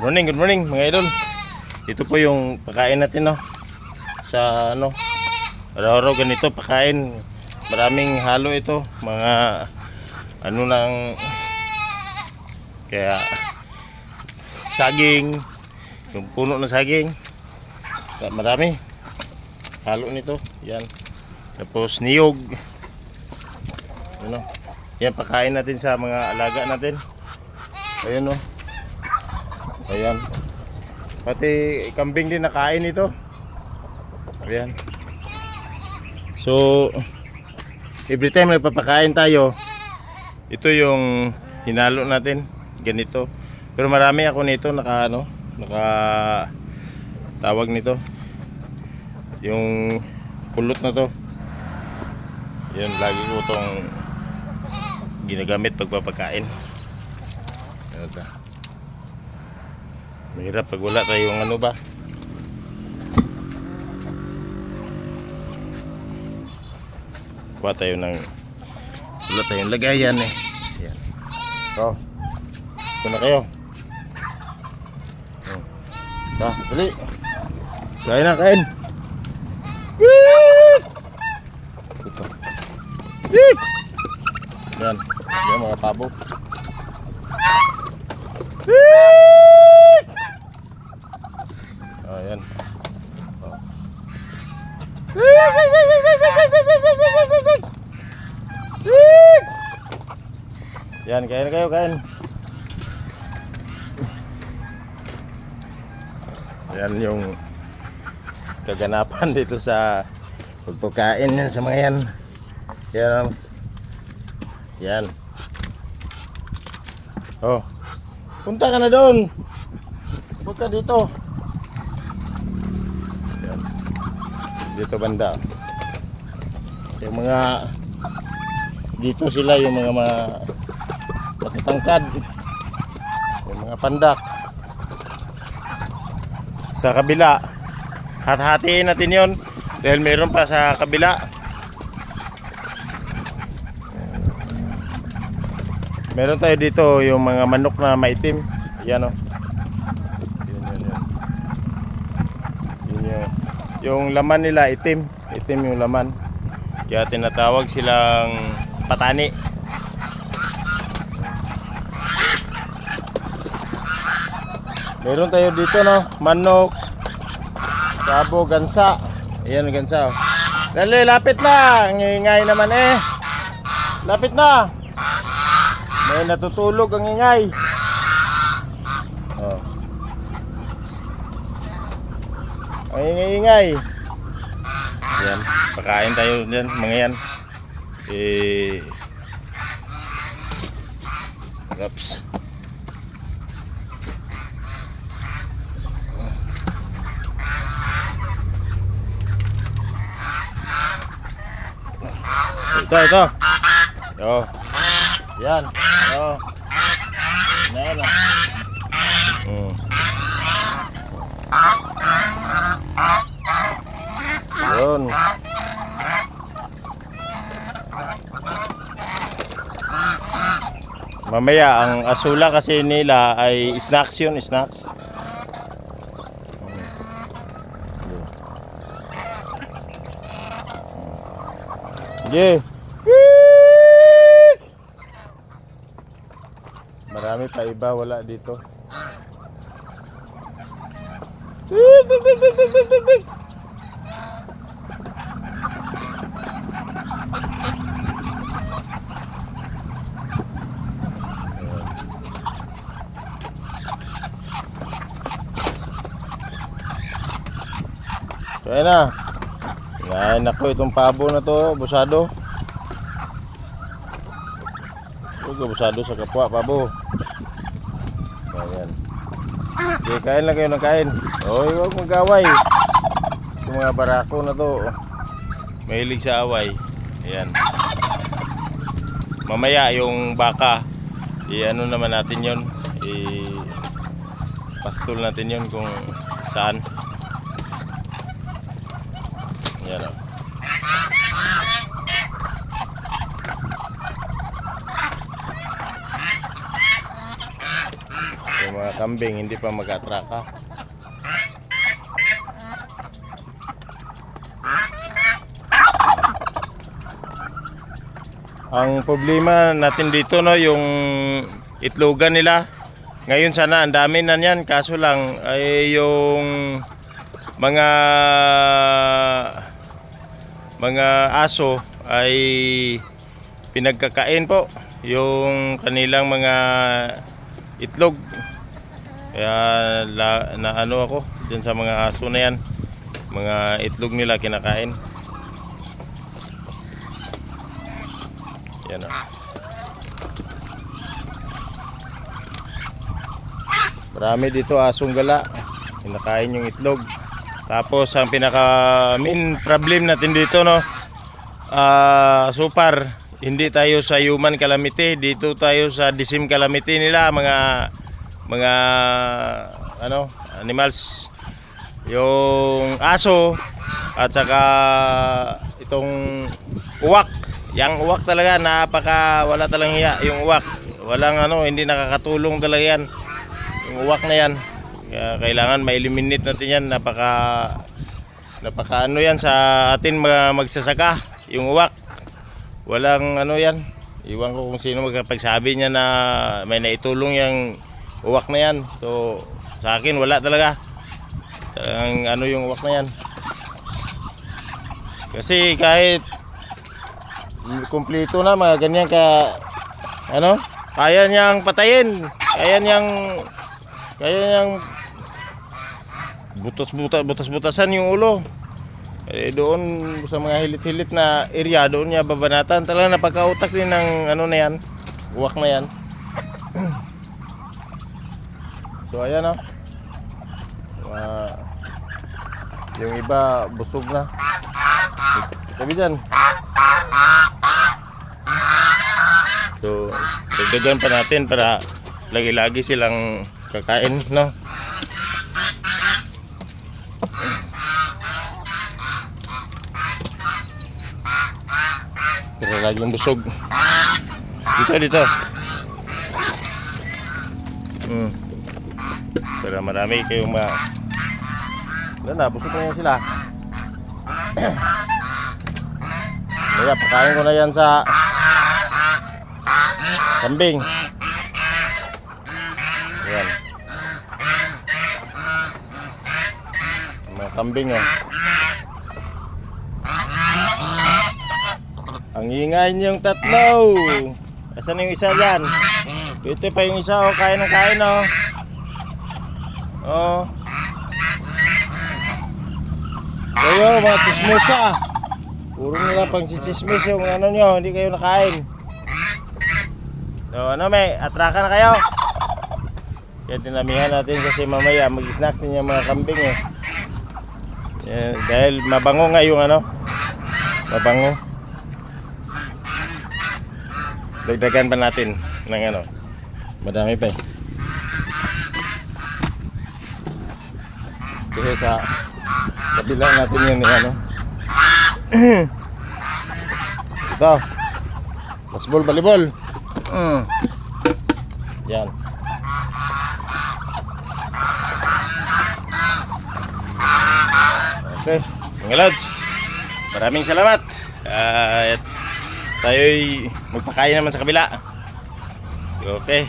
Morning, good morning mga idol. Ito po yung pakain natin no. Sa ano, araw-araw ganito pakain. Maraming halo ito, mga ano nang kaya saging, yung puno ng saging. Marami. Halo nito. Yan. Tapos niyog. Ano? Yan pakain natin sa mga alaga natin. Ayun no. Ayan. Pati kambing din nakain ito. Ayan. So, every time nagpapakain tayo, ito yung hinalo natin. Ganito. Pero marami ako nito naka ano, naka tawag nito. Yung kulot na to. Yan lagi ko tong ginagamit pagpapakain. Ta? Mahirap pag wala tayong ano ba? Kuha tayo ng wala tayong lagayan eh. Yan. So, ito na kayo. Oh. Ta, dali. Kain na, kain. Ito. Yan. Yan mga pabo. Beep! Oh, yan. Kain kayo, kain. Yan yung kaganapan dito sa pagpakain yan sa mga yan. Yan. Yan. Oh. Punta ka na doon. Punta dito. Dito banda. Yung mga dito sila yung mga mga matatangkad. Yung mga pandak. Sa kabila. Hat-hatiin natin yon dahil meron pa sa kabila. Meron tayo dito yung mga manok na maitim. Yan o. Yun, yun, yun. Yun yun. Yung laman nila itim. Itim yung laman. Kaya tinatawag silang patani. Meron tayo dito no, manok, Sabo, gansa. Ayan, gansa. Oh. Dali, lapit na. Ang ingay naman eh. Lapit na. May natutulog ang ingay. Ang ingay-ingay. Yan. Pakain tayo dyan, mga yan. Eh... Oops. Ito, ito. Yo. Yan. Yo. Na yan. Yun. Mamaya ang asula kasi nila ay snacks yun, snacks. Sige. Marami pa iba wala dito. Kaya na. Ngayon ako itong pabo na to, busado. Ito busado sa kapwa, pabo. Ayan. Okay, kain lang kayo ng kain. Oy, huwag mag-away. Itong mga barako na to. Mahilig sa away. Ayan. Mamaya yung baka, i-ano naman natin yon i pastol natin yon kung saan. Yan o. mga kambing hindi pa mag-atraka. Ang problema natin dito no yung itlogan nila. Ngayon sana ang dami na niyan kaso lang ay yung mga mga aso ay pinagkakain po yung kanilang mga itlog. Kaya la, na ano ako dyan sa mga aso na yan. Mga itlog nila kinakain. Yan o. Marami dito asong gala. Kinakain yung itlog. Tapos ang pinaka main problem natin dito no. Ah, supar. Hindi tayo sa human calamity, dito tayo sa disim calamity nila mga mga ano, animals. Yung aso at saka itong uwak Yang uwak talaga napaka wala talang hiya yung uwak. Walang ano, hindi nakakatulong talaga yan. Yung uwak na yan. Kailangan ma-eliminate natin yan. Napaka napaka ano yan sa atin mga magsasaka. Yung uwak. Walang ano yan. Iwan ko kung sino magkapagsabi niya na may naitulong yung uwak na yan. So sa akin wala talaga. Talagang ano yung uwak na yan. Kasi kahit kumpleto na mga ganyan ka ano kaya niyang patayin kaya niyang kaya niyang butas butas butas butasan yung ulo eh, doon sa mga hilit-hilit na area doon niya babanatan talaga napakautak din ng ano na yan uwak na yan so ayan o Ah, yung iba busog na sabi dyan So, dagdagan pa natin para lagi-lagi silang kakain, no? Pero laging busog. Dito, dito. Hmm. Para marami kayong ma... Wala na, busog na yan sila. Kaya pakain ko na yan sa kambing. Ayan. Mga kambing oh. Ang ingay niyong tatlo. Asan yung isa dyan? Ito pa yung isa oh, kain ng kain oh. Oh. Kayo mga chismosa. Puro nila pang chismis yung ano nyo, hindi kayo nakain. So ano may, atraka na kayo. Kaya dinamihan natin kasi mamaya mag-snacks din yung mga kambing eh. Eh, dahil mabango nga yung ano, mabango. Dagdagan pa natin ng ano, madami pa eh. Kasi sa kabila natin yun eh, ano. Ito. Baseball, volleyball. Mm. Yan. Okay, mga lods. Maraming salamat. Ah, at tayo'y magpakain naman sa kabila. Okay.